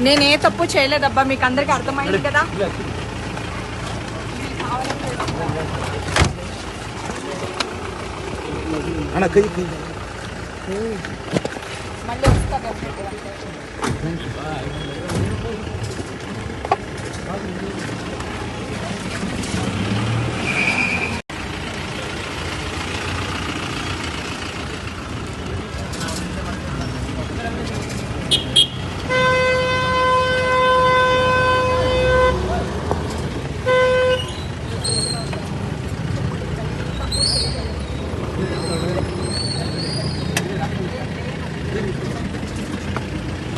నేను ఏ తప్పు చేయలేదబ్బా మీకు అందరికి అర్థమైంది కదా అన్న కై కై మళ్ళీ వస్తా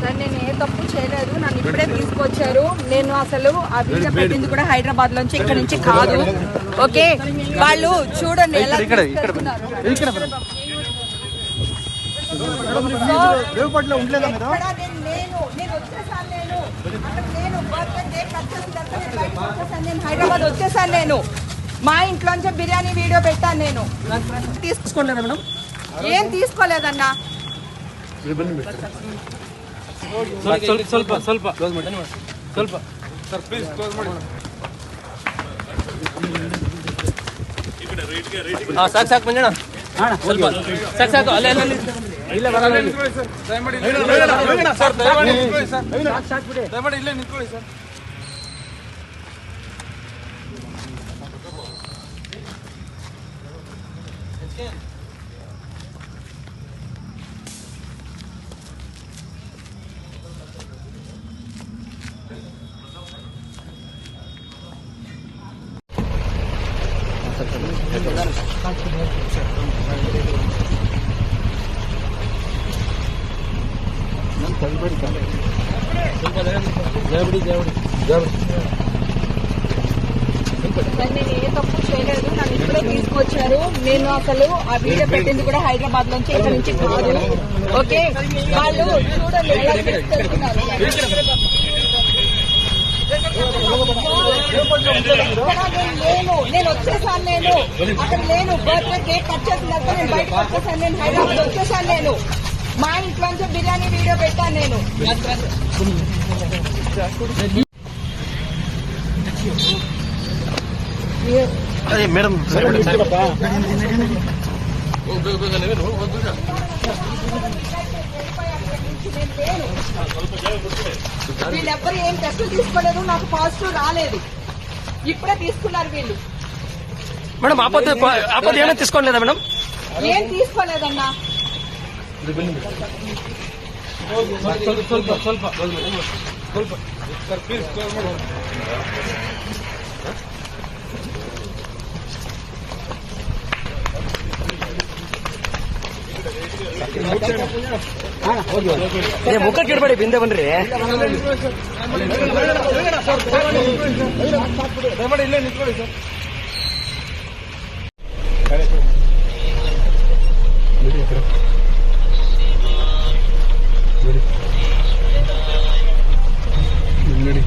సార్ నేను ఏ తప్పు చేయలేదు. నన్ను ఇప్పుడే తీసుకొచ్చారు. నేను అసలు ఆ వీడియో పెట్టింది కూడా హైదరాబాద్ లోంచి ఇక్కడ నుంచి కాదు. ఓకే? వాళ్ళు చూడండి ఎలా. నేను హైదరాబాద్ వచ్చేసాను నేను. మా ఇంట్లోంచే బిర్యానీ వీడియో పెట్టాను నేను. తీసుకోలేదా మేడం? ఏం తీసుకోలేదన్నా? ಸ್ವಲ್ಪ ಸ್ವಲ್ಪ ಸ್ವಲ್ಪ. ಕ್ಲೋಸ್ ಮಾಡಿ ಸ್ವಲ್ಪ. ಸರ್ ಪ್ಲೀಸ್ ಕ್ಲೋಸ್ ಮಾಡಿ. ಹಾಂ ಸಾಕು ಸಾಕು ಮಂಜಣ್ಣ. ಸ್ವಲ್ಪ. ಸಾಕು ಸಾಕು ಅಲ್ಲೇ ಅಲ್ಲೇ ಇಲ್ಲೇ ಬರಲ್ಲ ಸರ್. ದಯಮಾಡಿ ನಿಂತ್ಕೊಳ್ಳಿ. ಸರ್ ದಯಮಾಡಿ ಇಲ್ಲೇ. ನಿಂತ್ಕೊಳ್ಳಿ ಸರ್. Yeah. దేవుడి దేవుడి దేవుడి నేను ఏ తప్పు చేయలేదు. నన్ను ఇప్పుడే తీసుకొచ్చారు. నేను అసలు ఆ వీడియో పెట్టింది కూడా హైదరాబాద్ నుంచి ఇక్కడ నుంచి కాదు. ఓకే? వాళ్ళు చూడండి ఎలా తీసుకెళ్తున్నారు. ఇక్కడ నేను లేను నేను వచ్చేసాను నేను అక్కడ లేను బర్త్డే కేక్ కట్ చేసిన తర్వాత నేను బయటకు వచ్చేసాను నేను హైదరాబాద్ వచ్చేసాను నేను మా ఇంట్లోంచి బిర్యానీ వీడియో పెట్టాను నేను అదే మేడం వీళ్ళెవ్వరు ఏం టెస్టులు తీసుకోలేదు నాకు పాజిటివ్ రాలేదు ఇప్పుడే తీసుకున్నారు వీళ్ళు మేడం ఆపద ఆపద ఏమైనా తీసుకోలేదా మేడం ఏం తీసుకోలేదన్నా ಸ್ವಲ್ಪ ಸ್ವಲ್ಪ ಸ್ವಲ್ಪ ಸ್ವಲ್ಪ ಸರ್ ಪ್ಲೀಸ್ ಕ್ಲೋಸ್ ಮಾಡಿ ಮುಖಕ್ಕೆ ಇಡಬೇಡಿ ಬಿಂದೆ ಬನ್ರಿ ದಯಮಾಡಿ ಇಲ್ಲೇ ನಿಂತ್ಕೊಳ್ಳಿ ಸರ್ ನಡಿ